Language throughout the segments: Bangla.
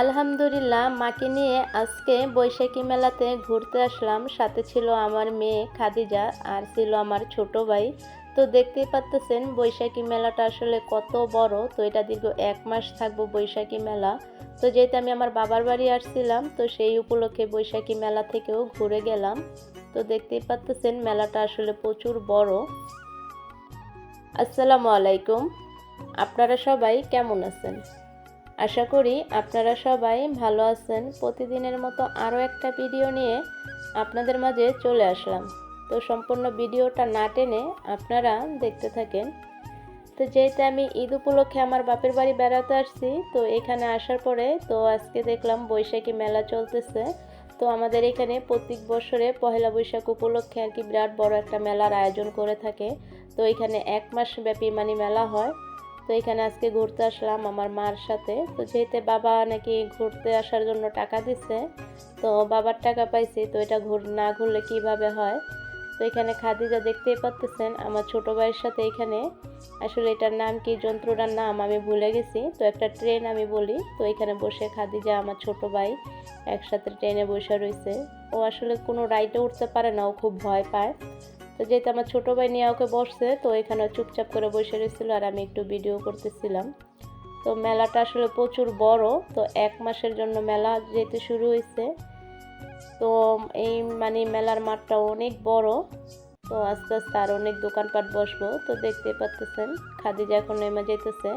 আলহামদুলিল্লাহ, মাকে নিয়ে আজকে বৈশাখী মেলাতে ঘুরতে আসলাম। সাথে ছিল আমার মেয়ে খাদিজা আর ছিল আমার ছোট ভাই। তো দেখতেই পাচ্তেছেন, বৈশাখী মেলাটা আসলে কত বড়। তো এটা দীর্ঘ এক মাস থাকব বৈশাখী মেলা। তো যেহেতু আমি আমার বাবার বাড়ি আসছিলাম, তো সেই উপলক্ষে বৈশাখী মেলা থেকেও ঘুরে গেলাম। তো দেখতেই পাচ্তেছেন, মেলাটা আসলে প্রচুর বড়। আসসালামু আলাইকুম। আপনারা সবাই কেমন আছেন? আশা করি আপনারা সবাই ভালো আছেন। প্রতিদিনের মতো আরও একটা ভিডিও নিয়ে আপনাদের মাঝে চলে আসলাম। তো সম্পূর্ণ ভিডিওটা না টেনে আপনারা দেখতে থাকেন। তো যেহেতু আমি ঈদ উপলক্ষে আমার বাপের বাড়ি বেড়াতে আসছি, তো এখানে আসার পরে তো আজকে দেখলাম বৈশাখী মেলা চলতেছে। তো আমাদের এখানে প্রত্যেক বছরে পহেলা বৈশাখ উপলক্ষে আর কি বিরাট বড় একটা মেলার আয়োজন করে থাকে। তো এখানে এক মাস ব্যাপী মানে মেলা হয়। তো এখানে আজকে ঘুরতে আসলাম আমার মার সাথে। তো যেহেতু বাবা নাকি ঘুরতে আসার জন্য টাকা দিছে, তো বাবার টাকা পাইছি, তো এটা ঘুর, না ঘুরলে কীভাবে হয়? তো এখানে খাদিজা দেখতেই পাচ্তেছেন আমার ছোট ভাইয়ের সাথে এখানে। আসলে এটার নাম কি, যন্ত্রটার নাম আমি ভুলে গেছি। তো একটা ট্রেন আমি বলি, তো এখানে বসে খাদিজা, আমার ছোট ভাই একসাথে ট্রেনে বসে রয়েছে ও আসলে কোনো রাইডে উঠতে পারে না, ও খুব ভয় পায়। তো যেহেতু আমার ছোটো ভাই নিয়ে ওকে বসছে, তো এখানে চুপচাপ করে বসে রয়েছিল আর আমি একটু ভিডিও করতেছিলাম। তো মেলাটা আসলে প্রচুর বড়, তো এক মাসের জন্য মেলা যেতে শুরু হয়েছে। তো এই মানে মেলার মাঠটা অনেক বড়, তো আস্তে আস্তে আর অনেক দোকানপাট বসবো। তো দেখতে পাচ্তেছেন, খাদিজা এখন নেমে যেতেছে।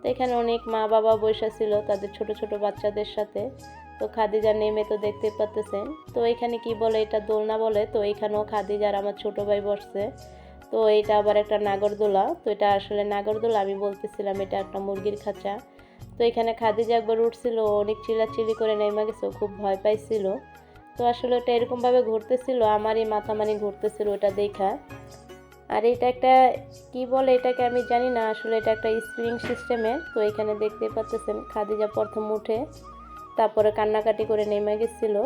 তো এখানে অনেক মা বাবা বসে ছিল, তাদের ছোট ছোট বাচ্চাদের সাথে। তো খাদিজা নেমে তো দেখতে পাচ্তেছেন তো এখানে কি বলে, এটা দোলনা বলে, তো এখানেও খাদিজার আমার ছোট ভাই বসছে। তো এটা আবার একটা নাগরদোলা, তো এটা আসলে নাগরদোলা, আমি বলতেছিলাম এটা একটা মুরগির খাঁচা। তো এখানে খাদিজা একবার উঠছিল অনেক চিল্লাচিল্লি করে নেমে গেছে খুব ভয় পাইছিল। তো আসলে ওটা এরকমভাবে ঘুরতেছিল, আমারই মাথা মানে ঘুরতেছিল ওটা দেখা। আর এটা একটা, কি বলে এটাকে আমি জানি না, আসলে এটা একটা স্প্রিং সিস্টেমের তো এখানে দেখতে পাচ্ছেন খাদিজা প্রথম উঠে। তারপরে কান্নাকাটি করে নেমে গেছিল।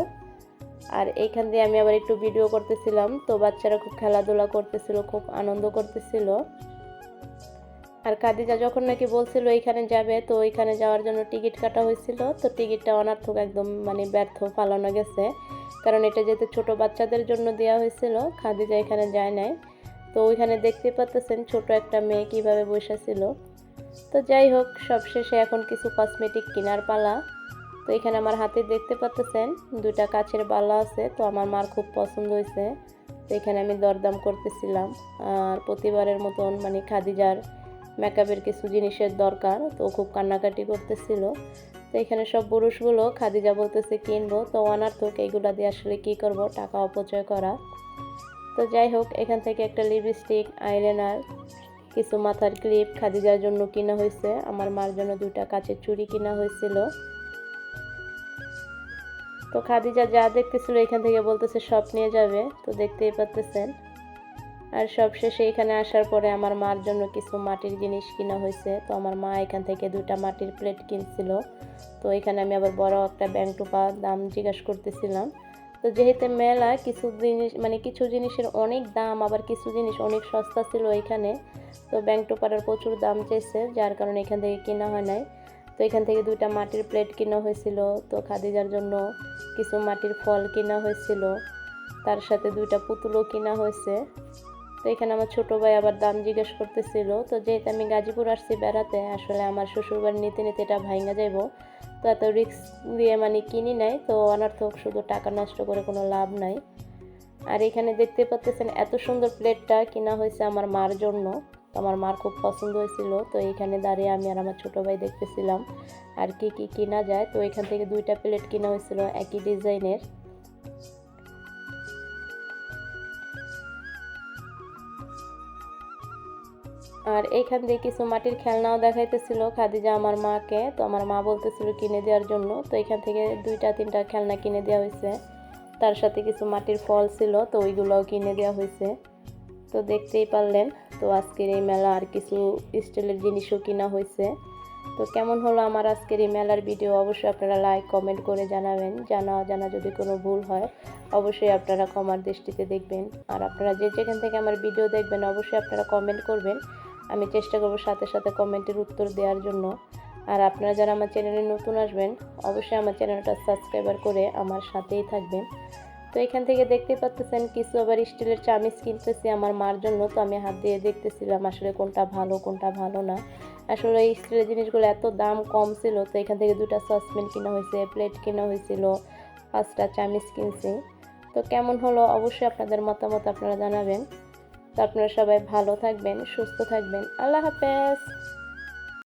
আর এইখান দিয়ে আমি আবার একটু ভিডিও করতেছিলাম। তো বাচ্চারা খুব খেলাধুলা করতেছিল, খুব আনন্দ করতেছিল। আর কাদিজা যখন নাকি বলছিল এইখানে যাবে, তো ওইখানে যাওয়ার জন্য টিকিট কাটা হয়েছিল। তো টিকিটটা অনার্থক একদম মানে ব্যর্থ পালানো গেছে। কারণ এটা যেহেতু ছোট বাচ্চাদের জন্য দেওয়া হয়েছিল খাদিজা এখানে যায় নাই। তো ওইখানে দেখতে পাচ্তেছেন ছোট একটা মেয়ে কীভাবে বসেছিল তো যাই হোক, সবশেষে এখন কিছু কসমেটিক কেনার পালা। তো এখানে আমার হাতে দেখতে পাচ্তেছেন, দুইটা কাছের বালা আছে, তো আমার মার খুব পছন্দ হয়েছে। তো এখানে আমি দরদাম করতেছিলাম। আর প্রতিবারের মতন মানে খাদিজার মেকআপের কিছু জিনিসের দরকার, তো খুব কান্নাকাটি করতেছিল। তো এখানে সব পুরুষগুলো, খাদিজা বলতেছে কিনবো, তো অনার্থক এইগুলা দিয়ে আসলে কি করব, টাকা অপচয় করা। তো যাই হোক, এখান থেকে একটা লিপস্টিক আইলাইনার কিছু মাথার ক্লিপ খাদিজার জন্য কিনা হয়েছে। আমার মার জন্য দুইটা কাচের চুড়ি কিনা হয়েছিল। তো খাদিজা যা দেখতেছিল এখান থেকে বলতেছে, সব নিয়ে যাবে। তো দেখতেই পাচ্তেছেন আর সব শেষে এখানে আসার পরে আমার মার জন্য কিছু মাটির জিনিস কিনা হয়েছে। তো আমার মা এখান থেকে দুটা মাটির প্লেট কিনছিল। তো এখানে আমি আবার বড় একটা ব্যাংক টোপা দাম জিজ্ঞাসা করতেছিলাম। তো যেহেতু মেলা, কিছু জিনিস মানে কিছু জিনিসের অনেক দাম, আবার কিছু জিনিস অনেক সস্তা ছিল এখানে। তো ব্যাংক টোপারের প্রচুর দাম চেয়েছে যার কারণে এখান থেকে কেনা হয় নাই। তো এখান থেকে দুইটা মাটির প্লেট কেনা হয়েছিল। তো খাদিজার জন্য কিছু মাটির ফল কেনা হয়েছিল। তার সাথে দুইটা পুতুলও কিনা হয়েছে। তো এখানে আমার ছোটো ভাই আবার দাম জিজ্ঞেস করতেছিল। তো যেহেতু আমি গাজীপুর আসছি বেড়াতে, আসলে আমার শ্বশুরবাড়ি নিতে নিতে এটা ভাঙা যাইব। তো এত রিক্স দিয়ে মানে কিনি নাই, তো অনার্থক শুধু টাকা নষ্ট করে কোনো লাভ নাই। আর এখানে দেখতে পাচ্ছেন এত সুন্দর প্লেটটা কেনা হয়েছে আমার মার জন্য। আমার মার খুব পছন্দ হয়েছিল, তো এইখানে দাঁড়িয়ে আমি আর আমার ছোটো ভাই দেখতেছিলাম আর কি কি কিনা যায়। তো এখান থেকে দুইটা প্লেট কিনা হয়েছিল, একই ডিজাইনের। আর এইখান দিয়ে কিছু মাটির খেলনাও দেখাইতেছিল খাদিজা আমার মাকে, তো আমার মা বলতেছিল কিনে দেওয়ার জন্য। তো এখান থেকে দুইটা, তিনটা খেলনা কিনে দেওয়া হয়েছে। তার সাথে কিছু মাটির ফল ছিল, তো ওইগুলোও কিনে দেওয়া হয়েছে। তো দেখতেই পারলেন। তো আজকের এই মেলা আর কিছু স্টিলের জিনিসও কিনা হয়েছে। তো কেমন হলো আমার আজকের এই মেলার ভিডিও? অবশ্যই আপনারা লাইক কমেন্ট করে জানাবেন। জানা অজানা যদি কোনো ভুল হয়, অবশ্যই আপনারা কমার দৃষ্টিতে দেখবেন। আর আপনারা যে যেখান থেকে আমার ভিডিও দেখবেন, অবশ্যই আপনারা কমেন্ট করবেন। আমি চেষ্টা করব সাথে সাথে কমেন্টের উত্তর দেওয়ার জন্য। আর আপনারা যারা আমার চ্যানেলে নতুন আসবেন, অবশ্যই আমার চ্যানেলটা সাবস্ক্রাইবার করে আমার সাথেই থাকবেন। তো এখান থেকে দেখতে পাচ্ছেন কিছু আবার স্টিলের চামিচ কিনতেছি আমার মার জন্য। তো আমি হাত দিয়ে দেখতেছিলাম আসলে কোনটা ভালো কোনটা ভালো না। আসলে এই স্টিলের জিনিসগুলো এত দাম কম ছিল, তো এখান থেকে দুটা সসপ্যান কেনা হয়েছে প্লেট কেনা হয়েছিল, পাঁচটা চামিচ কিনছি। তো কেমন হলো অবশ্যই আপনাদের মতামত আপনারা জানাবেন। তো আপনারা সবাই ভালো থাকবেন, সুস্থ থাকবেন। আল্লাহ হাফেজ!